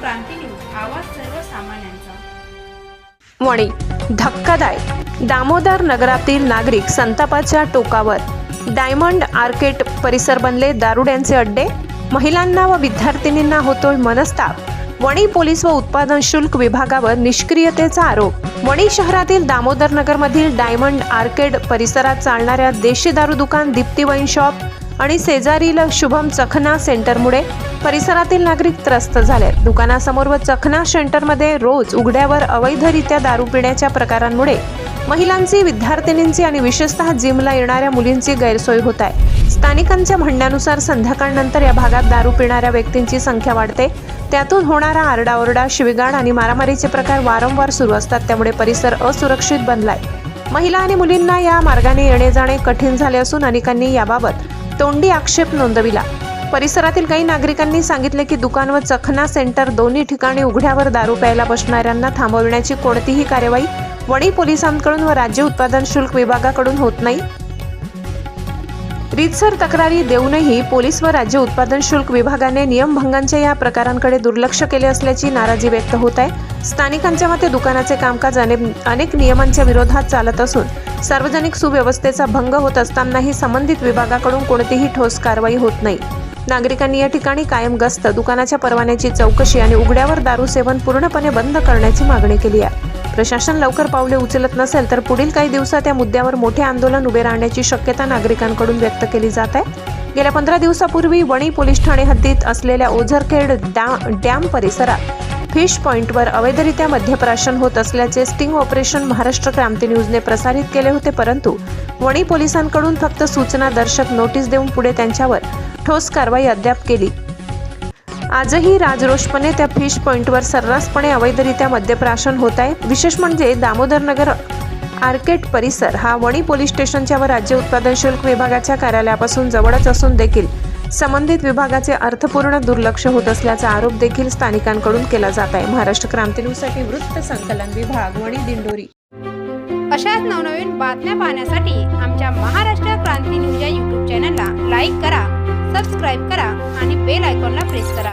क्रांती news आवाज सर्वसामान्यांचा. वणी धक्कादायक. दामोदर नगरातील नागरिक संतापाच्या टोकावर. डायमंड आर्केट परिसर बनले दारुड्यांचे अड्डे? महिलांना व विद्यार्थिनींना होतोय मनस्ताप. वणी पोलीस व उत्पादन शुल्क विभागावर निष्क्रियतेचा आरोप. वणी शहरातील दामोदर नगरमधील डायमंड आर्केड परिसरात चालणाऱ्या देशी दारू दुकान दीप्ती वाईन शॉप आणि शेजारील शुभम चखना सेंटरमुळे परिसरातील नागरिक त्रस्त झाले. दुकानासमोर व चखना सेंटरमध्ये रोज उघड्यावर अवैधरित्या दारू पिण्याच्या प्रकारांमुळे महिलांची विद्यार्थिनींची आणि विशेषतः जिमला येणाऱ्या मुलींची गैरसोय होत आहे. स्थानिकांच्या म्हणण्यानुसार संध्याकाळनंतर या भागात दारू पिणाऱ्या व्यक्तींची संख्या वाढते. त्यातून होणारा आरडाओरडा शिवीगाळ आणि मारामारीचे प्रकार वारंवार सुरू असतात. त्यामुळे परिसर असुरक्षित बनलाय. महिला आणि मुलींना या मार्गाने येणे जाणे कठीण झाले असून अनेकांनी याबाबत तोंडी आक्षेप नोंदविला. परिसरातील काही नागरिकांनी सांगितले की दुकान व चखना सेंटर दोन्ही ठिकाणी उघड्यावर दारू प्यायला बसणाऱ्यांना थांबविण्याची कोणतीही कार्यवाही वणी पोलिसांकडून व राज्य उत्पादन शुल्क विभागाकडून होत नाही. रीतसर तक्रारी देऊनही पोलीस व राज्य उत्पादन शुल्क विभागाने नियमभंगांच्या या प्रकारांकडे दुर्लक्ष केले असल्याची नाराजी व्यक्त होत आहे. स्थानिकांच्या मते दुकानाचे कामकाज अनेक अनेक नियमांच्या विरोधात चालत असून सार्वजनिक सुव्यवस्थेचा भंग होत असतानाही संबंधित विभागाकडून कोणतीही ठोस कारवाई होत नाही. नागरिकांनी या ठिकाणी कायम गस्त दुकानाच्या परवान्याची चौकशी आणि उघड्यावर दारू सेवन पूर्णपणे बंद करण्याची मागणी केली आहे. प्रशासन लवकर पावले उचलत नसेल तर पुढील काही दिवसात या मुद्द्यावर मोठे आंदोलन उभे राहण्याची शक्यता नागरिकांकडून व्यक्त केली जात आहे. गेल्या पंधरा दिवसापूर्वी वणी पोलीस ठाणे हद्दीत असलेल्या ओझरखेड डॅम परिसरात फिश पॉइंटवर अवैधरित्या मध्यप्राशन होत असल्याचे स्टिंग ऑपरेशन महाराष्ट्र क्रांती न्यूजने प्रसारित केले होते परंतु वणी पोलिसांकडून फक्त सूचना दर्शक नोटीस देऊन पुढे त्यांच्यावर ठोस कारवाई अद्याप केली. आजही राजरोषपणे त्या फिश पॉइंटवर सर्रासपणे अवैधरित्या मद्यप्राशन होत आहे. विशेष म्हणजे दामोदरनगर आर्केट परिसर हा वणी पोलीस स्टेशनच्या व राज्य उत्पादन शुल्क विभागाच्या कार्यालयापासून जवळच असून देखील संबंधित विभागाचे अर्थपूर्ण दुर्लक्ष होत असल्याचा आरोप देखील स्थानिकांकडून केला जात आहे. महाराष्ट्र क्रांती न्यूजसाठी वृत्त संकलन विभाग वणी दिंडोरी. अशाच नवनवीन बातम्या पाहण्यासाठी आमच्या महाराष्ट्र क्रांती न्यूज या यूट्यूब चॅनलला लाईक करा सबस्क्राईब करा आणि बेल आयकॉनला प्रेस करा.